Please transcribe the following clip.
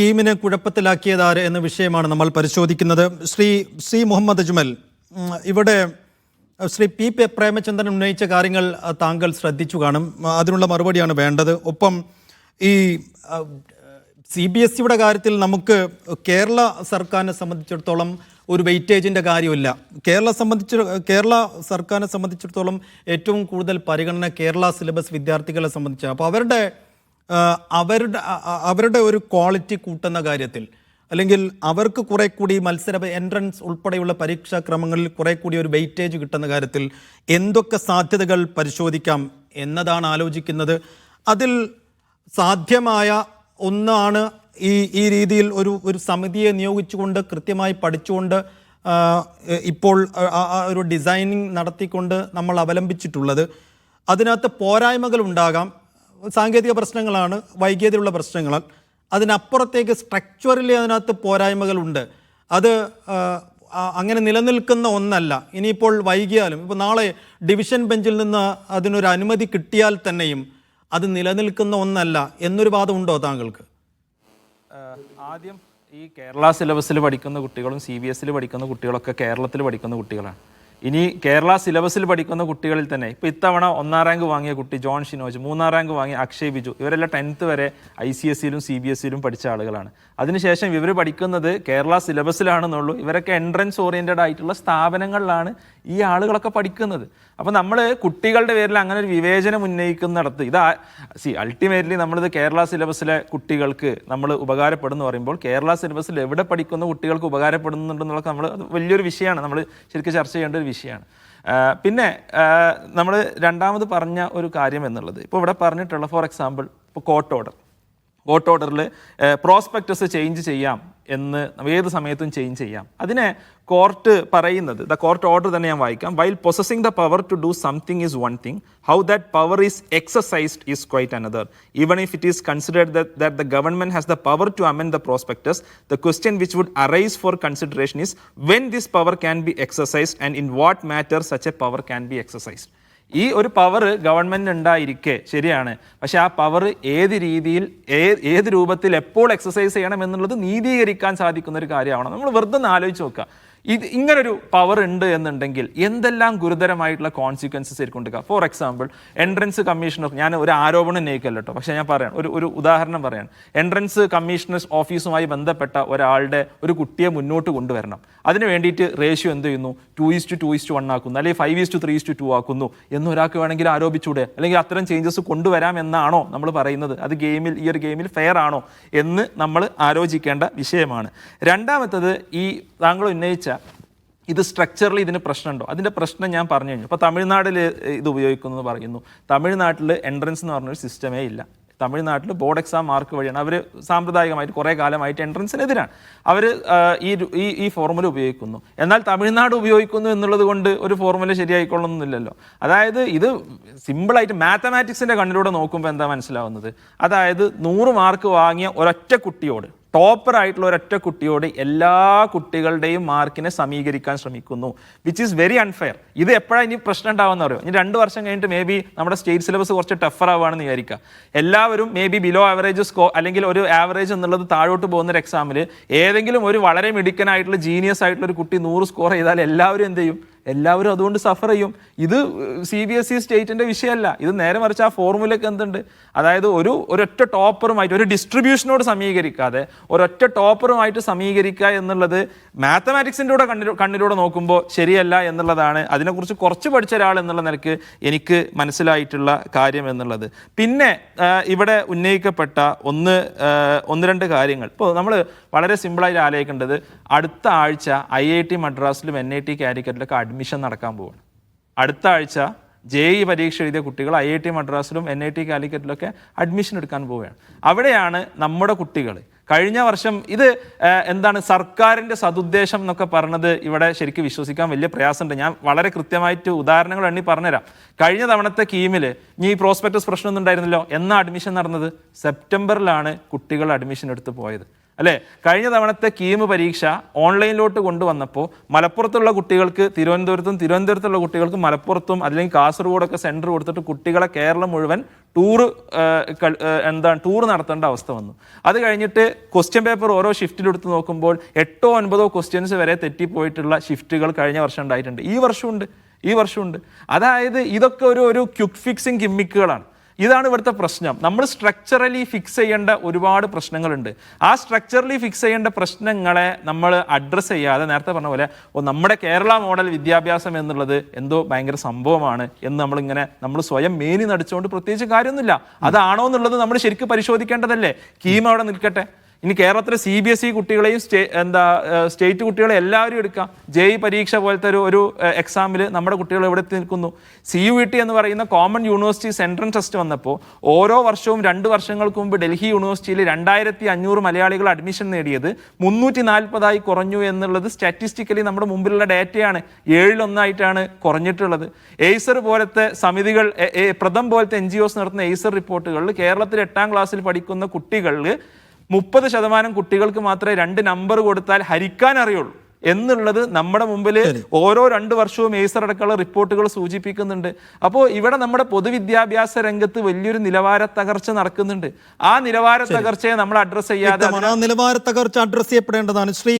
സ്കീമിനെ കുഴപ്പത്തിലാക്കിയതാര് എന്ന വിഷയമാണ് നമ്മൾ പരിശോധിക്കുന്നത്. ശ്രീ ശ്രീ മുഹമ്മദ് അജ്മൽ ഇവിടെ ശ്രീ പി പി പ്രേമചന്ദ്രൻ ഉന്നയിച്ച കാര്യങ്ങൾ താങ്കൾ ശ്രദ്ധിച്ചു കാണും. അതിനുള്ള മറുപടിയാണ് വേണ്ടത്. ഒപ്പം ഈ സി ബി എസ് സിയുടെ കാര്യത്തിൽ നമുക്ക് കേരള സർക്കാരിനെ സംബന്ധിച്ചിടത്തോളം ഒരു വെയിറ്റേജിന്റെ കാര്യമില്ല കേരള സംബന്ധിച്ച് കേരള സർക്കാരിനെ സംബന്ധിച്ചിടത്തോളം ഏറ്റവും കൂടുതൽ പരിഗണന കേരള സിലബസ് വിദ്യാർത്ഥികളെ സംബന്ധിച്ചാണ്. അപ്പോൾ അവരുടെ അവരുടെ അവരുടെ ഒരു ക്വാളിറ്റി കൂട്ടുന്ന കാര്യത്തിൽ. അല്ലെങ്കിൽ അവർക്ക് കുറെ കൂടി മത്സര എൻട്രൻസ് ഉൾപ്പെടെയുള്ള പരീക്ഷാ ക്രമങ്ങളിൽ കുറെ കൂടി ഒരു വെയിറ്റേജ് കിട്ടുന്ന കാര്യത്തിൽ എന്തൊക്കെ സാധ്യതകൾ പരിശോധിക്കാം എന്നതാണ് ആലോചിക്കുന്നത്. അതിൽ സാധ്യമായ ഒന്നാണ് ഈ ഈ രീതിയിൽ ഒരു ഒരു സമിതിയെ നിയോഗിച്ചുകൊണ്ട് കൃത്യമായി പഠിച്ചുകൊണ്ട് ഇപ്പോൾ ഒരു ഡിസൈനിങ് നടത്തിക്കൊണ്ട് നമ്മൾ അവലംബിച്ചിട്ടുള്ളത്. അതിനകത്ത് പോരായ്മകൾ ഉണ്ടാകാം. സാങ്കേതിക പ്രശ്നങ്ങളാണ് വൈകിയതിലുള്ള പ്രശ്നങ്ങൾ അതിനപ്പുറത്തേക്ക് സ്ട്രക്ചറലി അതിനകത്ത് പോരായ്മകളുണ്ട്. അത് അങ്ങനെ നിലനിൽക്കുന്ന ഒന്നല്ല. ഇനിയിപ്പോൾ വൈകിയാലും ഇപ്പോൾ നാളെ ഡിവിഷൻ ബെഞ്ചിൽ നിന്ന് അതിനൊരു അനുമതി കിട്ടിയാൽ തന്നെയും അത് നിലനിൽക്കുന്ന ഒന്നല്ല എന്നൊരു വാദമുണ്ടോ താങ്കൾക്ക്? ആദ്യം ഈ കേരള സിലബസിൽ പഠിക്കുന്ന കുട്ടികളും സി ബി എസിൽ പഠിക്കുന്ന കുട്ടികളൊക്കെ കേരളത്തിൽ പഠിക്കുന്ന കുട്ടികളാണ്. ഇനി കേരള സിലബസിൽ പഠിക്കുന്ന കുട്ടികളിൽ തന്നെ ഇപ്പോൾ ഇത്തവണ ഒന്നാം റാങ്ക് വാങ്ങിയ കുട്ടി ജോൺ ഷിനോജ് മൂന്നാം റാങ്ക് വാങ്ങിയ അക്ഷയ് ബിജു ഇവരെല്ലാം ടെൻത്ത് വരെ ഐ സി എസ് സിയിലും സി ബി എസ് സിയിലും പഠിച്ച ആളുകളാണ്. അതിനുശേഷം ഇവർ പഠിക്കുന്നത് കേരള സിലബസിലാണെന്നുള്ളൂ. ഇവരൊക്കെ എൻട്രൻസ് ഓറിയന്റഡ് ആയിട്ടുള്ള സ്ഥാപനങ്ങളിലാണ് ഈ ആളുകളൊക്കെ പഠിക്കുന്നത്. അപ്പോൾ നമ്മൾ കുട്ടികളുടെ പേരിൽ അങ്ങനെ ഒരു വിവേചനം ഉന്നയിക്കുന്നിടത്ത് ഇത് സി അൾട്ടിമേറ്റ്ലി നമ്മളിത് കേരള സിലബസിലെ കുട്ടികൾക്ക് നമ്മൾ ഉപകാരപ്പെടുന്നു പറയുമ്പോൾ കേരള സിലബസിൽ എവിടെ പഠിക്കുന്ന കുട്ടികൾക്ക് ഉപകാരപ്പെടുന്നുണ്ടെന്നുള്ള നമ്മൾ അത് വലിയൊരു വിഷയമാണ്. നമ്മൾ ശരിക്കും ചർച്ച ചെയ്യേണ്ട ഒരു വിഷയമാണ്. പിന്നെ നമ്മൾ രണ്ടാമത് പറഞ്ഞ ഒരു കാര്യം എന്നുള്ളത് ഇപ്പോൾ ഇവിടെ പറഞ്ഞിട്ടുള്ള ഫോർ എക്സാമ്പിൾ ഇപ്പോൾ കോട്ട് ഓർഡർ കോട്ട് ഓർഡറിൽ പ്രോസ്പെക്ടസ് ചേഞ്ച് ചെയ്യാം. എന്ന് ഏത് സമയത്തും ചേഞ്ച് ചെയ്യാം അതിനെ കോർട്ട് പറയുന്നത് ദ കോർട്ട് ഓർഡർ തന്നെ ഞാൻ വായിക്കാം while possessing the power to do something is one thing how that power is exercised is quite another even if it is considered that the government has the power to amend the prospectus the question which would arise for consideration is when this power can be exercised and in what matter such a power can be exercised ഈ ഒരു power government ഉണ്ടായിരിക്കെ ശരിയാണ്. പക്ഷെ ആ power ഏത് രീതിയിൽ ഏത് രൂപത്തിൽ എപ്പോൾ എക്സസൈസ് ചെയ്യണം എന്നുള്ളത് നീതീകരിക്കാൻ സാധിക്കുന്ന ഒരു കാര്യമാണ് നമ്മൾ വെറുതെ ആലോചിച്ച് നോക്കുക. ഇത് ഇങ്ങനൊരു പവർ ഉണ്ട് എന്നുണ്ടെങ്കിൽ എന്തെല്ലാം ഗുരുതരമായിട്ടുള്ള കോൺസിക്വൻസസ് ആയിരിക്കും ഫോർ എക്സാമ്പിൾ എൻട്രൻസ് കമ്മീഷണർ ഞാൻ ഒരു ആരോപണം ഉന്നയിക്കല്ലോ കേട്ടോ. പക്ഷേ ഞാൻ പറയാം ഒരു ഒരു ഉദാഹരണം പറയാം എൻട്രൻസ് കമ്മീഷണർ ഓഫീസുമായി ബന്ധപ്പെട്ട ഒരാളുടെ ഒരു കുട്ടിയെ മുന്നോട്ട് കൊണ്ടുവരണം. അതിന് വേണ്ടിയിട്ട് റേഷ്യോ എന്ത് ചെയ്യുന്നു? Two is to two is to one ആക്കുന്നു. അല്ലെങ്കിൽ five is to three is to two ആക്കുന്നു. എന്ന് ഒരാൾക്ക് വേണമെങ്കിൽ ആരോപിച്ചൂടെ അല്ലെങ്കിൽ അത്തരം ചേഞ്ചസ് കൊണ്ടുവരാം എന്നാണോ നമ്മൾ പറയുന്നത്? അത് ഗെയിമിൽ ഈ ഒരു ഗെയിമിൽ ഫെയർ ആണോ? എന്ന് നമ്മൾ ആലോചിക്കേണ്ട വിഷയമാണ്. രണ്ടാമത്തത് ഈ താങ്കൾ ഉന്നയിച്ച ഇത് സ്ട്രക്ചറിൽ ഇതിന് പ്രശ്നമുണ്ടോ? അതിന്റെ പ്രശ്നം ഞാൻ പറഞ്ഞു കഴിഞ്ഞു. ഇപ്പോൾ തമിഴ്നാട്ടിൽ ഇത് ഉപയോഗിക്കുന്നു പറയുന്നു. തമിഴ്നാട്ടിൽ എൻട്രൻസ് എന്ന് പറഞ്ഞൊരു സിസ്റ്റമേ ഇല്ല. തമിഴ്നാട്ടിൽ ബോർഡ് എക്സാം മാർക്ക് വഴിയാണ്. അവർ സാമ്പ്രദായികമായിട്ട് കുറേ കാലമായിട്ട് എൻട്രൻസിനെതിരാണ് അവർ ഈ ഈ ഈ ഫോർമുല ഉപയോഗിക്കുന്നു. എന്നാൽ തമിഴ്നാട് ഉപയോഗിക്കുന്നു എന്നുള്ളത് കൊണ്ട് ഒരു ഫോർമുല ശരിയായിക്കൊള്ളണമെന്നില്ലല്ലോ അതായത് ഇത് സിമ്പിളായിട്ട് മാത്തമാറ്റിക്സിന്റെ കണ്ണിലൂടെ നോക്കുമ്പോൾ എന്താ മനസ്സിലാവുന്നത്? അതായത് നൂറ് മാർക്ക് വാങ്ങിയ ഒരൊറ്റ കുട്ടിയോട് ടോപ്പർ ആയിട്ടുള്ള ഒരൊറ്റ കുട്ടിയോട് എല്ലാ കുട്ടികളുടെയും മാർക്കിനെ സമീകരിക്കാൻ ശ്രമിക്കുന്നു വിച്ച് ഈസ് വെരി അൺഫെയർ ഇത് എപ്പോഴാണ് ഇനി പ്രശ്നം ഉണ്ടാവുമെന്ന് അറിയോ? ഇനി രണ്ട് വർഷം കഴിഞ്ഞിട്ട് മേ ബി നമ്മുടെ സ്റ്റേറ്റ് സിലബസ് കുറച്ച് ടഫർ ആവുകയാണെന്ന് വിചാരിക്കുക. എല്ലാവരും may be below average score അല്ലെങ്കിൽ ഒരു ആവറേജ് എന്നുള്ളത് താഴോട്ട് പോകുന്ന ഒരു എക്സാമിൽ ഏതെങ്കിലും ഒരു വളരെ മിടുക്കനായിട്ടുള്ള ജീനിയസ് ആയിട്ടുള്ള ഒരു കുട്ടി നൂറ് സ്കോർ ചെയ്താൽ എല്ലാവരും എന്ത് ചെയ്യും? എല്ലാവരും അതുകൊണ്ട് സഫർ ചെയ്യും. ഇത് സി ബി എസ് ഇ സ്റ്റേറ്റിന്റെ വിഷയമല്ല. ഇത് നേരെ മറിച്ച് ആ ഫോർമുലയ്ക്ക് എന്തുണ്ട്? അതായത് ഒരു ഒരൊറ്റ ടോപ്പറുമായിട്ട് ഒരു ഡിസ്ട്രിബ്യൂഷനോട് സമീകരിക്കാതെ ഒരൊറ്റ ടോപ്പറുമായിട്ട് സമീകരിക്കുക എന്നുള്ളത് മാത്തമാറ്റിക്സിന്റെ കൂടെ കണ്ണിലൂ കണ്ണിലൂടെ നോക്കുമ്പോൾ ശരിയല്ല എന്നുള്ളതാണ്. അതിനെക്കുറിച്ച് കുറച്ച് പഠിച്ച ഒരാൾ എന്നുള്ള നിലയ്ക്ക് എനിക്ക് മനസ്സിലായിട്ടുള്ള കാര്യം എന്നുള്ളത്. പിന്നെ ഇവിടെ ഉന്നയിക്കപ്പെട്ട ഒന്ന് ഒന്ന് രണ്ട് കാര്യങ്ങൾ. ഇപ്പോൾ നമ്മൾ വളരെ സിമ്പിളായിട്ട് ആലോചിക്കേണ്ടത് അടുത്ത ആഴ്ച ഐ ഐ ടി മദ്രാസിലും എൻ ഐ ടി കാലിക്കറ്റിലൊക്കെ നടക്കാൻ പോവാണ്. അടുത്ത ആഴ്ച ജെ ഇ പരീക്ഷ എഴുതിയ കുട്ടികൾ ഐ ഐ ടി മദ്രാസിലും എൻ ഐ ടി കാലിക്കറ്റിലൊക്കെ അഡ്മിഷൻ എടുക്കാൻ പോവുകയാണ്. അവിടെയാണ് നമ്മുടെ കുട്ടികൾ. കഴിഞ്ഞ വർഷം ഇത് എന്താണ് സർക്കാരിന്റെ സതുദ്ദേശം എന്നൊക്കെ പറഞ്ഞത് ഇവിടെ ശരിക്കും വിശ്വസിക്കാൻ വലിയ പ്രയാസമുണ്ട്. ഞാൻ വളരെ കൃത്യമായിട്ട് ഉദാഹരണങ്ങൾ എണ്ണി പറഞ്ഞുതരാം. കഴിഞ്ഞ തവണത്തെ കീമിൽ ഇനി ഈ പ്രോസ്പെക്ടസ് പ്രശ്നമൊന്നും ഉണ്ടായിരുന്നല്ലോ. എന്നാ അഡ്മിഷൻ നടന്നത്? സെപ്റ്റംബറിലാണ് കുട്ടികൾ അഡ്മിഷൻ എടുത്ത് പോയത്. അല്ലേ? കഴിഞ്ഞ തവണത്തെ കീം പരീക്ഷ ഓൺലൈനിലോട്ട് കൊണ്ടുവന്നപ്പോൾ മലപ്പുറത്തുള്ള കുട്ടികൾക്ക് തിരുവനന്തപുരത്തും തിരുവനന്തപുരത്തുള്ള കുട്ടികൾക്ക് മലപ്പുറത്തും അല്ലെങ്കിൽ കാസർഗോഡൊക്കെ സെന്റർ കൊടുത്തിട്ട് കുട്ടികളെ കേരളം മുഴുവൻ ടൂർ എന്താണ് ടൂർ നടത്തേണ്ട അവസ്ഥ വന്നു. അത് കഴിഞ്ഞിട്ട് ക്വസ്റ്റ്യൻ പേപ്പർ ഓരോ ഷിഫ്റ്റിലെടുത്ത് നോക്കുമ്പോൾ എട്ടോ ഒൻപതോ ക്വസ്റ്റ്യൻസ് വരെ തെറ്റിപ്പോയിട്ടുള്ള ഷിഫ്റ്റുകൾ കഴിഞ്ഞ വർഷം ഉണ്ടായിട്ടുണ്ട്. ഈ വർഷമുണ്ട്. ഈ വർഷമുണ്ട്. അതായത് ഇതൊക്കെ ഒരു ഒരു ക്യുക്ക് ഫിക്സിങ് ഗിമ്മിക്കുകളാണ് ഇതാണ് ഇവിടുത്തെ പ്രശ്നം. നമ്മൾ സ്ട്രക്ചറലി ഫിക്സ് ചെയ്യേണ്ട ഒരുപാട് പ്രശ്നങ്ങളുണ്ട്. ആ സ്ട്രക്ചറലി ഫിക്സ് ചെയ്യേണ്ട പ്രശ്നങ്ങളെ നമ്മൾ അഡ്രസ്സ് ചെയ്യാതെ നേരത്തെ പറഞ്ഞ പോലെ ഓ നമ്മുടെ കേരള മോഡൽ വിദ്യാഭ്യാസം എന്നുള്ളത് എന്തോ ഭയങ്കര സംഭവമാണ് എന്ന് നമ്മളിങ്ങനെ നമ്മൾ സ്വയം മേനി നടിച്ചുകൊണ്ട് പ്രത്യേകിച്ച് കാര്യമൊന്നുമില്ല. അതാണോ എന്നുള്ളത് നമ്മൾ ശരിക്കും പരിശോധിക്കേണ്ടതല്ലേ? കീം അവിടെ നിൽക്കട്ടെ. ഇനി കേരളത്തിലെ സി ബി എസ് ഇ കുട്ടികളെയും സ്റ്റേ എന്താ സ്റ്റേറ്റ് കുട്ടികളെ എല്ലാവരും എടുക്കാം. ജെ ഇ പരീക്ഷ പോലത്തെ ഒരു ഒരു എക്സാമിൽ നമ്മുടെ കുട്ടികൾ എവിടെ നിൽക്കുന്നു. സി യു ടി എന്ന് പറയുന്ന കോമൺ യൂണിവേഴ്സിറ്റി സെൻട്രൽ ടെസ്റ്റ് വന്നപ്പോൾ ഓരോ വർഷവും രണ്ട് വർഷങ്ങൾക്ക് മുമ്പ് ഡൽഹി യൂണിവേഴ്സിറ്റിയിൽ രണ്ടായിരത്തി അഞ്ഞൂറ് മലയാളികൾ അഡ്മിഷൻ നേടിയത് മുന്നൂറ്റി നാൽപ്പതായി കുറഞ്ഞു എന്നുള്ളത് സ്റ്റാറ്റിസ്റ്റിക്കലി നമ്മുടെ മുമ്പിലുള്ള ഡേറ്റയാണ്. ഏഴിലൊന്നായിട്ടാണ് കുറഞ്ഞിട്ടുള്ളത്. എയ്സർ പോലത്തെ സമിതികൾ പ്രഥം പോലത്തെ എൻ ജി ഒസ് നടത്തുന്ന എയ്സർ റിപ്പോർട്ടുകളിൽ കേരളത്തിൽ എട്ടാം ക്ലാസ്സിൽ പഠിക്കുന്ന കുട്ടികളിൽ മുപ്പത് ശതമാനം കുട്ടികൾക്ക് മാത്രമേ രണ്ട് നമ്പർ കൊടുത്താൽ ഹരിക്കാൻ അറിയുള്ളൂ. എന്നുള്ളത് നമ്മുടെ മുമ്പിൽ ഓരോ രണ്ട് വർഷവും ഏസർ അടക്കമുള്ള റിപ്പോർട്ടുകൾ സൂചിപ്പിക്കുന്നുണ്ട്. അപ്പോൾ ഇവിടെ നമ്മുടെ പൊതുവിദ്യാഭ്യാസ രംഗത്ത് വലിയൊരു നിലവാര തകർച്ച നടക്കുന്നുണ്ട്. ആ നിലവാര തകർച്ചയെ നമ്മൾ അഡ്രസ് ചെയ്യാതെ. നിലവാര തകർച്ച അഡ്രസ് ചെയ്യപ്പെടേണ്ടതാണ്. ശ്രീ